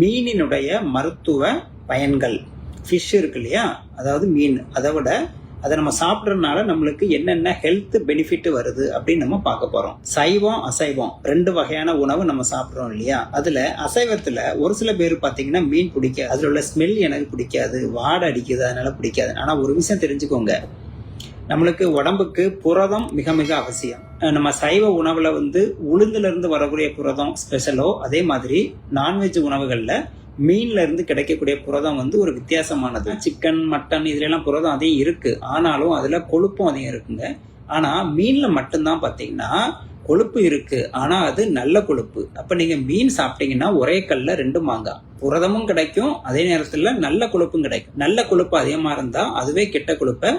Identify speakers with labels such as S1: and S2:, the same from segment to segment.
S1: மீனினுடைய மருத்துவ பயன்கள். ஃபிஷ் இருக்கு இல்லையா? அதாவது மீன். அதை விட அதை நம்ம சாப்பிட்றதுனால நம்மளுக்கு என்னென்ன ஹெல்த் பெனிஃபிட் வருது அப்படின்னு நம்ம பார்க்க போறோம். சைவம் அசைவம். ரெண்டு வகையான உணவு நம்ம சாப்பிட்றோம் இல்லையா? அதுல அசைவத்துல ஒரு சில பேர் பார்த்தீங்கன்னா மீன் பிடிக்காது. அதுல உள்ள ஸ்மெல் எனக்கு பிடிக்காது. வாடை அடிக்குது அதனால பிடிக்காது. ஆனா ஒரு விஷயம் தெரிஞ்சுக்கோங்க. நம்மளுக்கு உடம்புக்கு புரதம் மிக மிக அவசியம். நம்ம சைவ உணவுல வந்து உளுந்துல இருந்து வரக்கூடிய புரதம் ஸ்பெஷலோ அதே மாதிரி நான்வெஜ் உணவுகள்ல மீன்ல இருந்து கிடைக்கக்கூடிய புரதம் வந்து ஒரு வித்தியாசமானது. சிக்கன் மட்டன் இதுல எல்லாம் புரதம் அதிகம் இருக்கு. ஆனாலும் அதுல கொழுப்பும் அதிகம் இருக்குங்க. ஆனா மீன்ல மட்டும்தான் பாத்தீங்கன்னா கொழுப்பு இருக்கு. ஆனா அது நல்ல கொழுப்பு. அப்ப நீங்க மீன் சாப்பிட்டீங்கன்னா ஒரே கல்ல ரெண்டு மாங்காய். புரதமும் கிடைக்கும் அதே நேரத்துல நல்ல கொழுப்பும் கிடைக்கும். நல்ல கொழுப்பு அதிகமா இருந்தா அதுவே கெட்ட கொழுப்பை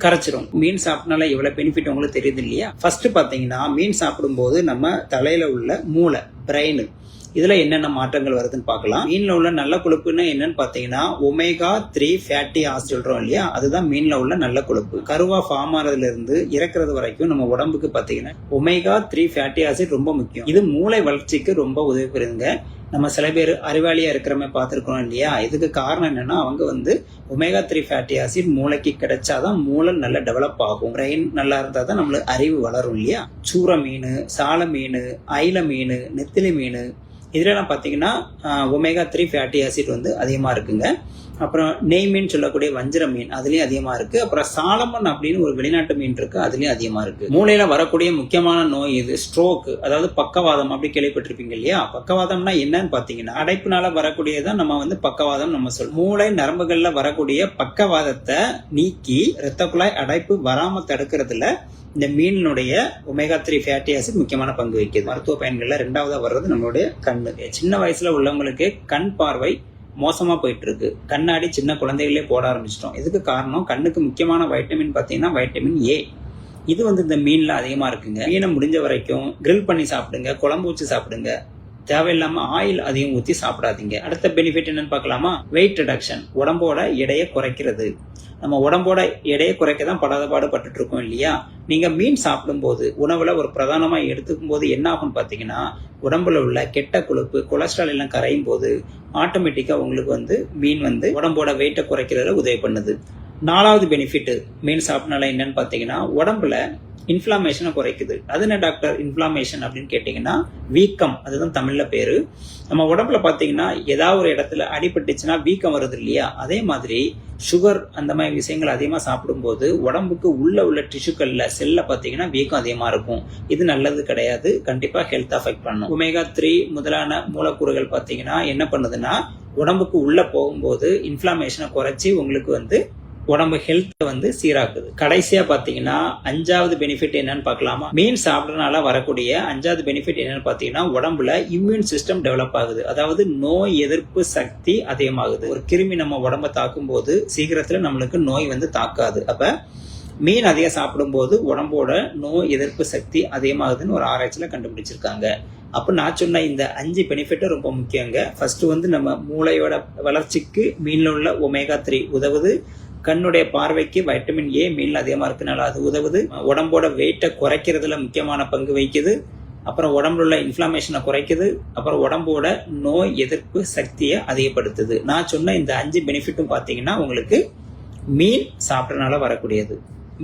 S1: கரைச்சிரும். மீன் சாப்பிட்டனால எவ்வளவு பெனிஃபிட் உங்களுக்கு தெரியுது இல்லையா? ஃபர்ஸ்ட் பாத்தீங்கன்னா மீன் சாப்பிடும்போது நம்ம தலையில உள்ள மூளை பிரெயின் இதுல என்னென்ன மாற்றங்கள் வருதுன்னு பார்க்கலாம். மீன்ல உள்ள நல்ல கொழுப்புன்னு என்னன்னு பாத்தீங்கன்னா ஒமேகா த்ரீ ஃபேட்டி ஆசிட் சொல்றோம் இல்லையா? அதுதான் மீன்ல உள்ள நல்ல கொழுப்பு. கருவா ஃபார்ம் ஆறதுல இருந்து இறக்குறது வரைக்கும் நம்ம உடம்புக்கு பாத்தீங்கன்னா ஒமேகா த்ரீ ஃபேட்டி ஆசிட் ரொம்ப முக்கியம். இது மூளை வளர்ச்சிக்கு ரொம்ப உதவி பெறுங்க நம்ம சில பேர் அறிவாளியா இருக்கிறமே பார்த்துருக்கோம் இல்லையா? இதுக்கு காரணம் என்னன்னா அவங்க வந்து ஒமேகா த்ரீ ஃபேட்டி ஆசிட் மூளைக்கு கிடைச்சாதான் மூளை நல்லா டெவலப் ஆகும். பிரெயின் நல்லா இருந்தால் தான் நம்மளுக்கு அறிவு வளரும் இல்லையா? சூற மீன் சால மீன் ஐல மீன் நெத்திலி மீன் இதுலலாம் பார்த்தீங்கன்னா ஒமேகா த்ரீ ஃபேட்டி ஆசிட் வந்து அதிகமாக இருக்குங்க. அப்புறம் நெய் மீன் சொல்லக்கூடிய வஞ்சிர மீன் அதுலேயும் அதிகமாக இருக்குது அப்புறம் சாலமன் அப்படின்னு ஒரு வெளிநாட்டு மீன் இருக்குது அதுலேயும் அதிகமாக இருக்குது மூளையில் வரக்கூடிய முக்கியமான நோய் இது ஸ்ட்ரோக் அதாவது பக்கவாதம் அப்படி கேள்விப்பட்டிருப்பீங்க இல்லையா? பக்கவாதம்னா என்னன்னு பார்த்தீங்கன்னா அடைப்புனால வரக்கூடியதான் நம்ம வந்து பக்கவாதம் நம்ம சொல்லுவோம் மூளை நரம்புகளில் வரக்கூடிய பக்கவாதத்தை நீக்கி இரத்த குழாய் அடைப்பு வராமல் தடுக்கிறதுல இந்த மீனினுடைய ஒமேகா த்ரீ ஃபேட்டி ஆசிட் முக்கியமான பங்கு வகிக்குது. மருத்துவ பயன்களில் ரெண்டாவதாக வர்றது நம்மளுடைய கண்ணு. சின்ன வயசுல உள்ளவங்களுக்கு கண் பார்வை மோசமா போயிட்டு இருக்கு கண்ணாடி சின்ன குழந்தைகளே போட ஆரம்பிச்சிட்டோம். இதுக்கு காரணம்? கண்ணுக்கு முக்கியமான வைட்டமின் பார்த்தீங்கன்னா வைட்டமின் ஏ இது வந்து இந்த மீன்ல அதிகமா இருக்குங்க. மீனை முடிஞ்ச வரைக்கும் கிரில் பண்ணி சாப்பிடுங்க குழம்பு வச்சு சாப்பிடுங்க. தேவையில்லாம ஆயில் அதிகம் ஊற்றி சாப்பிடாதீங்க. அடுத்த பெனிஃபிட் என்னன்னு பார்க்கலாமா? வெயிட் ரிடக்ஷன் உடம்போட எடையை குறைக்கிறது. நம்ம உடம்போட எடையை குறைக்க தான் படாத பாடுபட்டு இருக்கோம் இல்லையா? நீங்க மீன் சாப்பிடும்போது உணவுல ஒரு பிரதானமா எடுத்துக்கும் போது என்ன ஆகும்னு பாத்தீங்கன்னா உடம்புல உள்ள கெட்ட கொழுப்பு கொலஸ்ட்ரால் எல்லாம் கரையும் போது ஆட்டோமேட்டிக்கா உங்களுக்கு வந்து மீன் வந்து உடம்போட வெயிட்டை குறைக்கிறதுல உதவி பண்ணுது. நாலாவது பெனிஃபிட் மீன் சாப்பிட்டனால என்னன்னு பாத்தீங்கன்னா உடம்புல இன்ஃப்ளாமேஷனை குறைக்குது. அது என்ன டாக்டர் இன்ஃப்ளாமேஷன் அப்படின்னு கேட்டிங்கன்னா வீக்கம். அதுதான் தமிழில் பேர். நம்ம உடம்புல பார்த்தீங்கன்னா ஏதாவது ஒரு இடத்துல அடிபட்டுச்சுன்னா வீக்கம் வருது இல்லையா? அதே மாதிரி சுகர் அந்த மாதிரி விஷயங்கள் அதிகமாக சாப்பிடும்போது உடம்புக்கு உள்ள உள்ள டிஷ்யூக்கள்ல செல்ல பார்த்தீங்கன்னா வீக்கம் அதிகமாக இருக்கும். இது நல்லது கிடையாது. கண்டிப்பாக ஹெல்த் அஃபெக்ட் பண்ணும். ஒமேகா த்ரீ முதலான மூலக்கூறுகள் பார்த்தீங்கன்னா என்ன பண்ணுதுன்னா உடம்புக்கு உள்ளே போகும்போது இன்ஃப்ளாமேஷனை குறைச்சி உங்களுக்கு வந்து உடம்பு ஹெல்த்தை வந்து சீராக்குது. கடைசியாக பார்த்தீங்கன்னா அஞ்சாவது பெனிஃபிட் என்னன்னு பார்க்கலாமா? மீன் சாப்பிட்றனால வரக்கூடிய அஞ்சாவது பெனிஃபிட் என்னன்னு பார்த்தீங்கன்னா உடம்புல இம்யூன் சிஸ்டம் டெவலப் ஆகுது. அதாவது நோய் எதிர்ப்பு சக்தி அதிகமாகுது. ஒரு கிருமி நம்ம உடம்ப தாக்கும் போது சீக்கிரத்தில் நம்மளுக்கு நோய் வந்து தாக்காது. அப்போ மீன் அதிகம் சாப்பிடும்போது உடம்போட நோய் எதிர்ப்பு சக்தி அதிகமாகுதுன்னு ஒரு ஆராய்ச்சியில் கண்டுபிடிச்சிருக்காங்க. அப்போ நான் சொன்ன இந்த அஞ்சு பெனிஃபிட்டும் ரொம்ப முக்கியங்க. ஃபர்ஸ்ட் வந்து நம்ம மூளையோட வளர்ச்சிக்கு மீனில் உள்ள ஒமேகா த்ரீ உதவுது. கண்ணுடைய பார்வைக்கு வைட்டமின் ஏ மீன் அதிகமாக இருக்கனால அது உதவுது. உடம்போட வெயிட்டை குறைக்கிறதுல முக்கியமான பங்கு வகிக்குது. அப்புறம் உடம்புல உள்ள இன்ஃப்ளமேஷனை குறைக்குது. அப்புறம் உடம்போட நோய் எதிர்ப்பு சக்தியை அதிகப்படுத்துது. நான் சொன்ன இந்த அஞ்சு பெனிஃபிட்டும் பார்த்தீங்கன்னா உங்களுக்கு மீன் சாப்பிட்றதுனால வரக்கூடியது.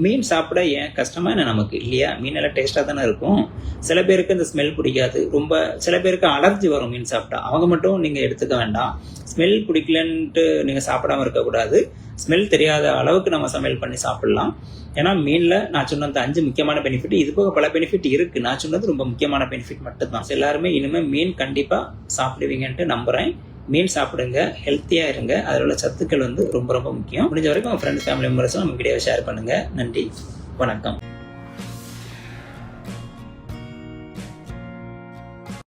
S1: மீன் சாப்பிட ஏன் கஷ்டமா என்ன நமக்கு? இல்லையா? மீன் எல்லாம் டேஸ்டா தானே இருக்கும். சில பேருக்கு இந்த ஸ்மெல் பிடிக்காது. ரொம்ப சில பேருக்கு அலர்ஜி வரும் மீன் சாப்பிட்டா. அவங்க மட்டும் நீங்கள் எடுத்துக்க வேண்டாம். ஸ்மெல் பிடிக்கலன்ட்டு நீங்கள் சாப்பிடாம இருக்கக்கூடாது. ஸ்மெல் தெரியாத அளவுக்கு நம்ம சமையல் பண்ணி சாப்பிடலாம். ஏன்னா மீனில் நான் சொன்ன அந்த அஞ்சு முக்கியமான பெனிஃபிட் இது போக பல பெனிஃபிட் இருக்குது நான் சொன்னது ரொம்ப முக்கியமான பெனிஃபிட் மட்டும்தான். எல்லாருமே இனிமேல் மீன் கண்டிப்பாக சாப்பிடுவீங்கன்ட்டு நம்புகிறேன் மீன் சாப்பிடுங்க ஹெல்த்தியாக இருங்க. அதில் உள்ள சத்துக்கள் வந்து ரொம்ப ரொம்ப முக்கியம். முடிஞ்ச வரைக்கும் உங்கள் ஃப்ரெண்ட்ஸ் ஃபேமிலி மெம்பர்ஸும் நம்ம வீடியோ ஷேர் பண்ணுங்கள் நன்றி. வணக்கம்.